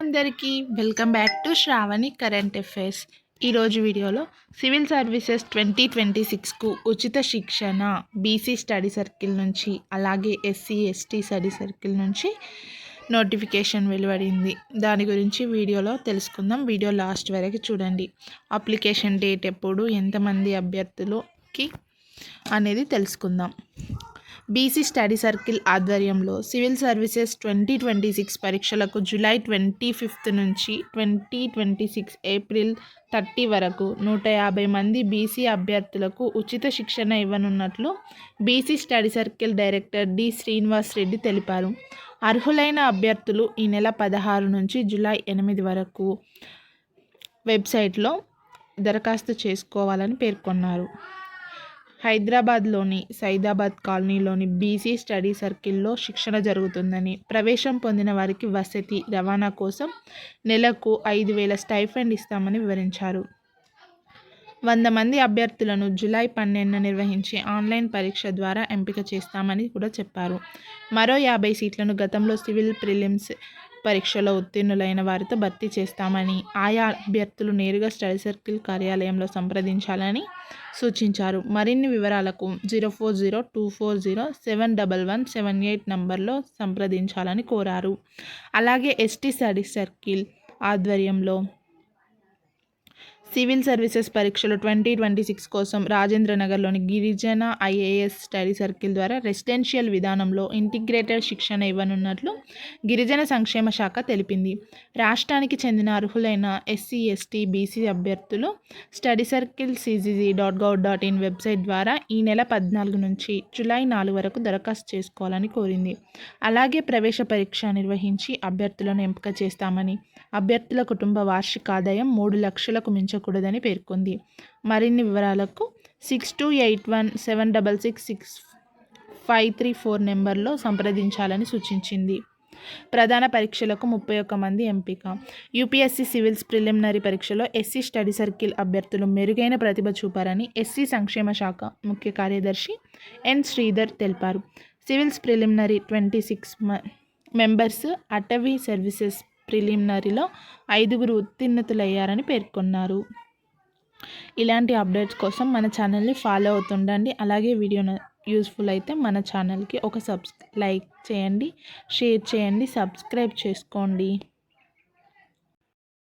అందరికీ welcome back to Sravani current affairs. ఈరోజు వీడియోలో సివిల్ సర్వీసెస్ ట్వంటీ ట్వంటీ సిక్స్కు ఉచిత శిక్షణ బీసీ స్టడీ సర్కిల్ నుంచి అలాగే ఎస్సీ ఎస్టీ స్టడీ సర్కిల్ నుంచి నోటిఫికేషన్ వెలువడింది. దాని గురించి వీడియోలో తెలుసుకుందాం. వీడియో లాస్ట్ వరకు చూడండి. అప్లికేషన్ డేట్ ఎప్పుడు ఎంతమంది అభ్యర్థులకి అనేది తెలుసుకుందాం. బీసీ స్టడీ సర్కిల్ ఆధ్వర్యంలో civil services twenty twenty six పరీక్షలకు జూలై ట్వంటీ ఫిఫ్త్ నుంచి twenty twenty six April thirty వరకు నూట యాభై మంది బీసీ అభ్యర్థులకు ఉచిత శిక్షణ ఇవ్వనున్నట్లు BC study circle director D Srinivas Reddy తెలిపారు. అర్హులైన అభ్యర్థులు ఈ నెల పదహారు నుంచి జూలై ఎనిమిది వరకు వెబ్సైట్లో దరఖాస్తు చేసుకోవాలని పేర్కొన్నారు. హైదరాబాద్లోని సైదాబాద్ కాలనీలోని బీసీ స్టడీ సర్కిల్లో శిక్షణ జరుగుతుందని ప్రవేశం పొందిన వారికి వసతి రవాణా కోసం నెలకు ఐదు వేల స్టైఫండ్ ఇస్తామని వివరించారు. వంద మంది అభ్యర్థులను జూలై పన్నెండున నిర్వహించే ఆన్లైన్ పరీక్ష ద్వారా ఎంపిక చేస్తామని కూడా చెప్పారు. మరో యాభై సీట్లను గతంలో సివిల్ ప్రిలిమ్స్ పరీక్షలో ఉత్తీర్ణులైన వారితో భర్తీ చేస్తామని ఆయా అభ్యర్థులు నేరుగా స్టడీ సర్కిల్ కార్యాలయంలో సంప్రదించాలని సూచించారు. మరిన్ని వివరాలకు zero four zero two four zero seven double one seven eight నంబర్లో సంప్రదించాలని కోరారు. అలాగే ఎస్టీ స్టడీ సర్కిల్ ఆధ్వర్యంలో సివిల్ సర్వీసెస్ పరీక్షలు ట్వంటీ ట్వంటీ సిక్స్ కోసం రాజేంద్ర నగర్లోని గిరిజన ఐఏఎస్ స్టడీ సర్కిల్ ద్వారా రెసిడెన్షియల్ విధానంలో ఇంటిగ్రేటెడ్ శిక్షణ ఇవ్వనున్నట్లు గిరిజన సంక్షేమ శాఖ తెలిపింది. రాష్ట్రానికి చెందిన అర్హులైన ఎస్సీ ఎస్టీ బీసీ అభ్యర్థులు study circle CGG dot gov dot in website ద్వారా ఈ నెల పద్నాలుగు నుంచి జూలై నాలుగు వరకు దరఖాస్తు చేసుకోవాలని కోరింది. అలాగే ప్రవేశ పరీక్ష నిర్వహించి అభ్యర్థులను ఎంపిక చేస్తామని అభ్యర్థుల కుటుంబ వార్షిక ఆదాయం మూడు లక్షలకు మించకూడదని పేర్కొంది. మరిన్ని వివరాలకు six two eight one seven double six six five three four నెంబర్లో సంప్రదించాలని సూచించింది. ప్రధాన పరీక్షలకు ముప్పై ఒక్క మంది ఎంపిక. యూపీఎస్సీ సివిల్స్ ప్రిలిమినరీ పరీక్షలో ఎస్సీ స్టడీ సర్కిల్ అభ్యర్థులు మెరుగైన ప్రతిభ చూపారని ఎస్సీ సంక్షేమ శాఖ ముఖ్య కార్యదర్శి ఎన్ శ్రీధర్ తెలిపారు. Civils preliminary twenty six members అటవీ సర్వీసెస్ ప్రిలిమినరీలో ఐదుగురు ఉత్తీర్ణతులయ్యారని పేర్కొన్నారు. ఇలాంటి అప్డేట్స్ కోసం మన ఛానల్ని ఫాలో అవుతుండండి. అలాగే వీడియో యూస్ఫుల్ అయితే మన ఛానల్కి ఒక సబ్స్ లైక్ చేయండి షేర్ చేయండి సబ్స్క్రైబ్ చేసుకోండి.